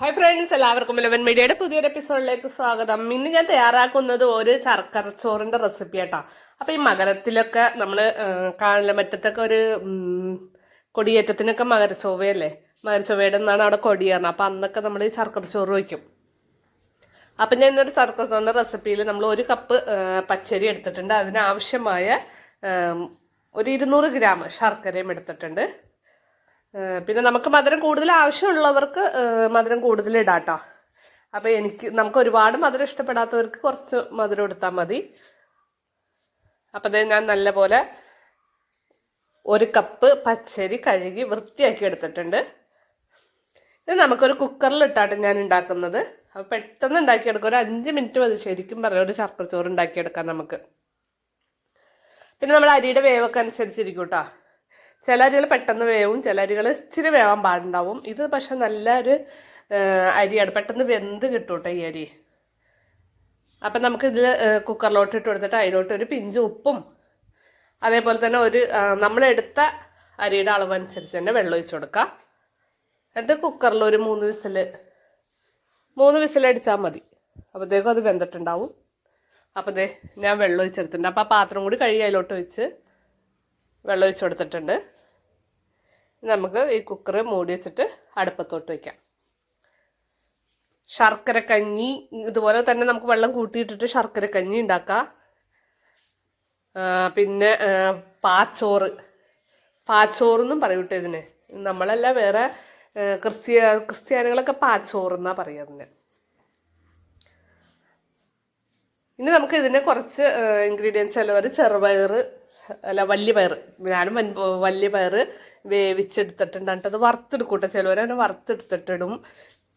Hi friends എല്ലാവർക്കും Eleven മീഡിയയുടെ പുതിയൊരു എപ്പിസോഡിലേക്ക് സ്വാഗതം. ഇന്ന് ഞാൻ തയ്യാറാക്കുന്നത് ഒരു ശർക്കര ചോറിന്റെ റെസിപ്പി ആട്ടാ. അപ്പൊ ഈ മകരത്തിലൊക്കെ കാണില്ല മറ്റത്തൊക്കെ ഒരു കൊടിയേറ്റത്തിനൊക്കെ മകരച്ചോവയല്ലേ? മകരച്ചോവയുടെ എന്നാണ് അവിടെ കൊടിയേറുന്നത് അപ്പൊ അന്നൊക്കെ നമ്മൾ ഈ ശർക്കര ചോറ് വയ്ക്കും. അപ്പം ഞാൻ ഇന്നൊരു ശർക്കര ചോറിന്റെ റെസിപ്പിയിൽ നമ്മൾ ഒരു കപ്പ് പച്ചരി എടുത്തിട്ടുണ്ട്. അതിനാവശ്യമായ ഒരു ഇരുന്നൂറ് ഗ്രാം ശർക്കരയും എടുത്തിട്ടുണ്ട്. പിന്നെ നമുക്ക് മധുരം കൂടുതൽ ആവശ്യമുള്ളവർക്ക് മധുരം കൂടുതൽ ഇടാട്ടോ. അപ്പോൾ എനിക്ക് നമുക്ക് ഒരുപാട് മധുരം ഇഷ്ടപ്പെടാത്തവർക്ക് കുറച്ച് മധുരം എടുത്താൽ മതി. അപ്പോൾ അതേ ഞാൻ നല്ലപോലെ ഒരു കപ്പ് പച്ചരി കഴുകി വൃത്തിയാക്കി എടുത്തിട്ടുണ്ട്. ഇത് നമുക്കൊരു കുക്കറിൽ ഇട്ടാണ് ഞാൻ ഉണ്ടാക്കുന്നത്. അപ്പോൾ പെട്ടെന്ന് ഉണ്ടാക്കിയെടുക്കാം. ഒരു അഞ്ച് മിനിറ്റ് മതി ശരിക്കും പറയാം ഒരു ശർക്കര ചോറ് ഉണ്ടാക്കിയെടുക്കാം നമുക്ക്. പിന്നെ നമ്മുടെ അരിയുടെ വേവൊക്കെ അനുസരിച്ചിരിക്കും കേട്ടോ. ചില അരികൾ പെട്ടെന്ന് വേവും ചില അരികൾ ഇച്ചിരി വേവാൻ പാടുണ്ടാവും. ഇത് പക്ഷെ നല്ലൊരു അരിയാണ്. പെട്ടെന്ന് വെന്ത് കിട്ടും കേട്ടോ ഈ അരി. അപ്പം നമുക്കിതിൽ കുക്കറിലോട്ട് ഇട്ട് കൊടുത്തിട്ട് അതിലോട്ട് ഒരു പിഞ്ച് ഉപ്പും അതേപോലെ തന്നെ ഒരു നമ്മളെടുത്ത അരിയുടെ അളവനുസരിച്ച് തന്നെ വെള്ളം ഒഴിച്ച് കൊടുക്കാം. എന്നിട്ട് കുക്കറിൽ ഒരു മൂന്ന് വിസിൽ മൂന്ന് വിസിലടിച്ചാൽ മതി. അപ്പോഴത്തേക്കും അത് വെന്തിട്ടുണ്ടാവും. അപ്പോൾ ദേ ഞാൻ വെള്ളം ഒഴിച്ചെടുത്തിട്ടുണ്ട്. അപ്പോൾ ആ പാത്രം കൂടി കഴുകി അതിലോട്ട് വെച്ച് വെള്ളം ഒഴിച്ച് കൊടുത്തിട്ടുണ്ട്. നമുക്ക് ഈ കുക്കർ മൂടി വെച്ചിട്ട് അടുപ്പത്തോട്ട് വയ്ക്കാം ശർക്കര കഞ്ഞി ഇതുപോലെ തന്നെ നമുക്ക് വെള്ളം കൂട്ടിയിട്ടിട്ട് ശർക്കര കഞ്ഞി ഉണ്ടാക്കാം. പിന്നെ പാച്ചോറ്. പാച്ചോറെന്നും പറയൂട്ടെ ഇതിന്. നമ്മളല്ല വേറെ ക്രിസ്ത്യ ക്രിസ്ത്യാനികളൊക്കെ പാച്ചോറെന്നാണ് പറയുക അതിന്. ഇനി നമുക്ക് ഇതിന് കുറച്ച് ഇൻഗ്രീഡിയൻസ് ചിലവർ ചെറുപയർ അല്ല വലിയ പയർ ഞാനും വൻ വലിയ പയർ വേവിച്ചെടുത്തിട്ടുണ്ട് എന്നിട്ട് അത് വറുത്തെടുക്കൂട്ടെ. ചിലവർ അതിനെ വറുത്തെടുത്തിട്ടിടും.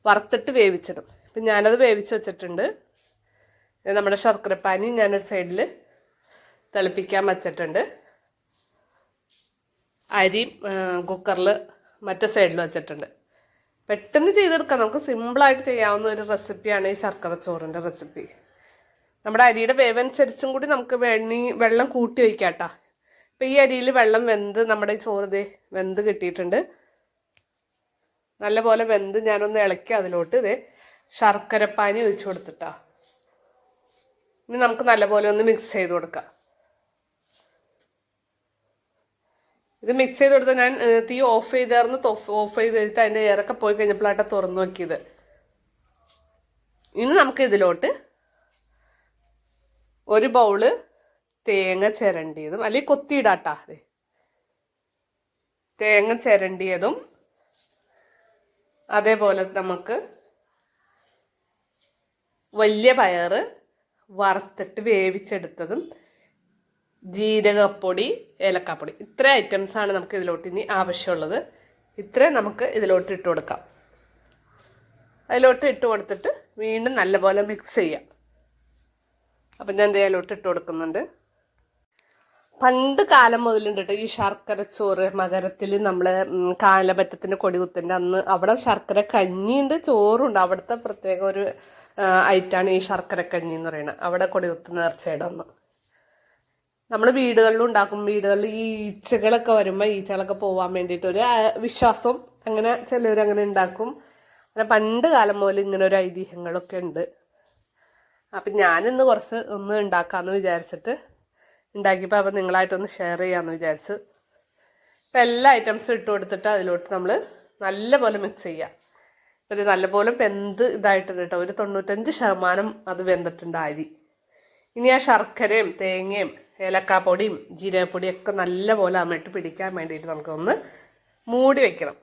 വറുത്തിട്ട് വേവിച്ചിടും. അപ്പം ഞാനത് വേവിച്ച് വെച്ചിട്ടുണ്ട്. നമ്മുടെ ശർക്കരപ്പാനി ഞാനൊരു സൈഡിൽ തിളപ്പിക്കാൻ വച്ചിട്ടുണ്ട്. അരി കുക്കറിൽ മറ്റേ സൈഡിൽ വെച്ചിട്ടുണ്ട്. പെട്ടെന്ന് ചെയ്തെടുക്കാം. നമുക്ക് സിമ്പിളായിട്ട് ചെയ്യാവുന്ന ഒരു റെസിപ്പിയാണ് ഈ ശർക്കര ചോറിന്റെ റെസിപ്പി. നമ്മുടെ അരിയുടെ വേവനുസരിച്ചും കൂടി നമുക്ക് വെണ്ണി വെള്ളം കൂട്ടി വയ്ക്കാം കേട്ടോ ഇപ്പം ഈ അരിയിൽ വെള്ളം വെന്ത് നമ്മുടെ ഈ ചോറ് വെന്ത് കിട്ടിയിട്ടുണ്ട്. നല്ലപോലെ വെന്ത് ഞാനൊന്ന് ഇളക്കി അതിലോട്ട് ഇത് ശർക്കരപ്പാനി ഒഴിച്ചു കൊടുത്തിട്ടാ. ഇനി നമുക്ക് നല്ലപോലെ ഒന്ന് മിക്സ് ചെയ്ത് കൊടുക്കാം. ഇത് മിക്സ് ചെയ്ത് കൊടുത്താൽ ഞാൻ തീ ഓഫ് ചെയ്തായിരുന്നു ഓഫ് ചെയ്ത് കഴിഞ്ഞിട്ട് അതിന്റെ ഇറക്കെ പോയി കഴിഞ്ഞപ്പോഴാട്ടെ തുറന്നു നോക്കിയത്. ഇനി നമുക്ക് ഇതിലോട്ട് ഒരു ബൗൾ തേങ്ങ ചിരണ്ടിയതും അല്ലെങ്കിൽ കൊത്തിയിടാട്ടാ അതെ. തേങ്ങ ചിരണ്ടിയതും അതേപോലെ നമുക്ക് വലിയ പയറ് വറുത്തിട്ട് വേവിച്ചെടുത്തതും ജീരകപ്പൊടി ഏലക്കാപ്പൊടി. ഇത്ര ഐറ്റംസാണ് നമുക്ക് ഇതിലോട്ട് ഇനി ആവശ്യമുള്ളത്. ഇത്രയും നമുക്ക് ഇതിലോട്ട് ഇട്ട് കൊടുക്കാം. അതിലോട്ട് ഇട്ട് കൊടുത്തിട്ട് വീണ്ടും നല്ലപോലെ മിക്സ് ചെയ്യാം. അപ്പം ഞാൻ ഇതിലോട്ട് ഇട്ട് കൊടുക്കുന്നുണ്ട്. പണ്ട് കാലം മുതലുണ്ട് കേട്ടോ ഈ ശർക്കര ചോറ് മകരത്തിൽ നമ്മൾ കാലപറ്റത്തിന്റെ കൊടികുത്തിന്റെ അന്ന് അവിടെ ശർക്കര കഞ്ഞിയുണ്ട് ചോറുണ്ട്. അവിടുത്തെ പ്രത്യേക ഒരു ഐറ്റാണ് ഈ ശർക്കര കഞ്ഞി എന്ന് പറയുന്നത്. അവിടെ കൊടികുത്ത് നേർച്ചയുടെ അന്ന്. നമ്മൾ വീടുകളിലും ഉണ്ടാക്കും. വീടുകളിൽ ഈ ഈച്ചകളൊക്കെ വരുമ്പോൾ ഈച്ചകളൊക്കെ പോകാൻ വേണ്ടിയിട്ട് ഒരു വിശ്വാസം അങ്ങനെ ചിലവർ അങ്ങനെ ഉണ്ടാക്കും. അങ്ങനെ പണ്ട് കാലം മുതൽ ഇങ്ങനെ ഒരു ഐതിഹ്യങ്ങളൊക്കെ ഉണ്ട്. അപ്പം ഞാനിന്ന് കുറച്ച് ഒന്ന് ഉണ്ടാക്കാമെന്ന് വിചാരിച്ചിട്ട് ഉണ്ടാക്കിയപ്പോൾ അപ്പോൾ നിങ്ങളായിട്ടൊന്ന് ഷെയർ ചെയ്യാമെന്ന് വിചാരിച്ച്. അപ്പം എല്ലാ ഐറ്റംസും ഇട്ട് കൊടുത്തിട്ട് അതിലോട്ട് നമ്മൾ നല്ലപോലെ മിക്സ് ചെയ്യുക ഇത് നല്ലപോലെ വെന്ത് ഇതായിട്ടുണ്ട് കേട്ടോ. ഒരു തൊണ്ണൂറ്റഞ്ച് ശതമാനം അത് വെന്തിട്ടുണ്ട് അരി. ഇനി ആ ശർക്കരയും തേങ്ങയും ഏലക്കാപ്പൊടിയും ജീരകപ്പൊടിയും ഒക്കെ നല്ലപോലെ അമിട്ട് പിടിക്കാൻ വേണ്ടിയിട്ട് നമുക്കൊന്ന് മൂടി വെക്കണം.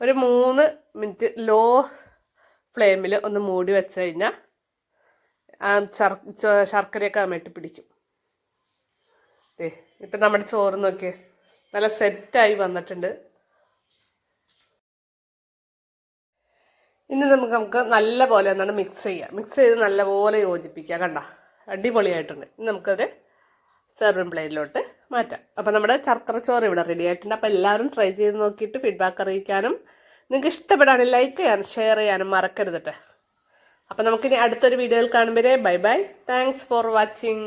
ഒരു മൂന്ന് മിനിറ്റ് ലോ ഫ്ലെയിമിൽ ഒന്ന് മൂടി വെച്ച് കഴിഞ്ഞാൽ ആ ശർ ശർക്കരയൊക്കെ അമിട്ട് പിടിക്കും. ഇപ്പം നമ്മുടെ ചോറ് നോക്കിയേ. നല്ല സെറ്റായി വന്നിട്ടുണ്ട്. ഇനി നമുക്ക് നമുക്ക് നല്ല പോലെ എന്താണ് മിക്സ് ചെയ്യാം. മിക്സ് ചെയ്ത് നല്ലപോലെ യോജിപ്പിക്കുക കണ്ട? അടിപൊളിയായിട്ടുണ്ട്. ഇനി നമുക്കത് സെർവിങ് പ്ലേറ്റിലോട്ട് മാറ്റാം. അപ്പോൾ നമ്മുടെ ശർക്കര ചോറ് ഇവിടെ റെഡി ആയിട്ടുണ്ട്. അപ്പോൾ എല്ലാവരും ട്രൈ ചെയ്ത് നോക്കിയിട്ട് ഫീഡ്ബാക്ക് അറിയിക്കാനും. നിങ്ങൾക്ക് ഇഷ്ടപ്പെടാനും ലൈക്ക് ചെയ്യാനും ഷെയർ ചെയ്യാനും മറക്കരുതട്ടെ അപ്പോൾ നമുക്കിനി അടുത്തൊരു വീഡിയോയിൽ കാണുമ്പോഴേ bye bye thanks for watching